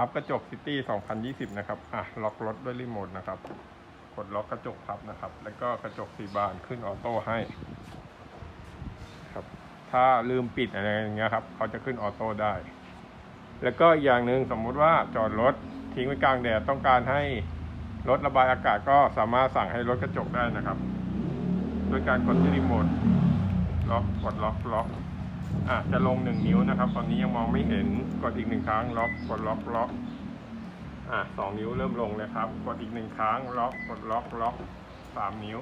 พับกระจกซิตี้2020 นะครับ อะ ล็อกรถด้วยรีโมทนะครับ กดล็อกกระจกพับนะครับ แล้วก็กระจกสีบานขึ้นออโต้ให้ครับ ถ้าลืมปิดอะไรอย่างเงี้ยครับ เขาจะขึ้นออโต้ได้ แล้วก็อีกอย่างหนึ่งสมมุติว่าจอดรถทิ้งไว้กลางแดดต้องการให้รถระบายอากาศก็สามารถสั่งให้รถกระจกได้นะครับ โดยการกดที่รีโมทล็อกกดล็อกล็อก อะจะลงหนึ่งนิ้วนะครับ ตอนนี้ยังมองไม่เห็นกดอีกหนึ่งครั้งล็อกกดล็อกล็อกอะสองนิ้วเริ่มลงเลยครับกดอีกหนึ่งครั้งล็อกกดล็อกล็อกสามนิ้ว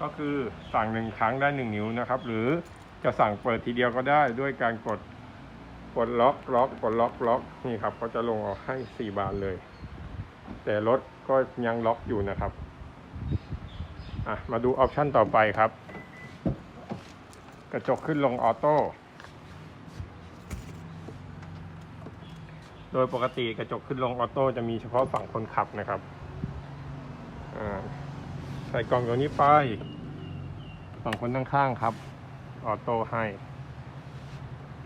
ก็คือสั่งหนึ่งครั้งได้หนึ่งนิ้วนะครับ หรือจะสั่งเปิดทีเดียวก็ได้ด้วยการกดกดล็อกล็อกกดล็อกล็อกนี่ครับเขาจะลงออกให้สี่บานเลย แต่รถก็ยังล็อกอยู่นะครับอะมาดูออปชันต่อไปครับ กระจกขึ้นลงออโต้ โดยปกติกระจกขึ้นลงออโต้จะมีเฉพาะฝั่งคนขับนะครับใส่กล่องตัวนี้ไป ฝั่งคนข้างๆครับ ออโต้ให้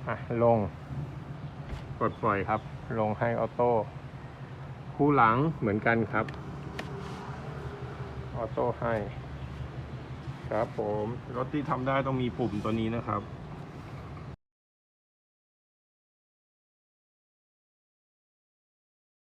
อะลง กดปล่อยครับ ลงให้ออโต้ คู่หลังเหมือนกันครับ ออโต้ให้ ครับผม รถที่ทำได้ต้องมีปุ่มตัวนี้นะครับ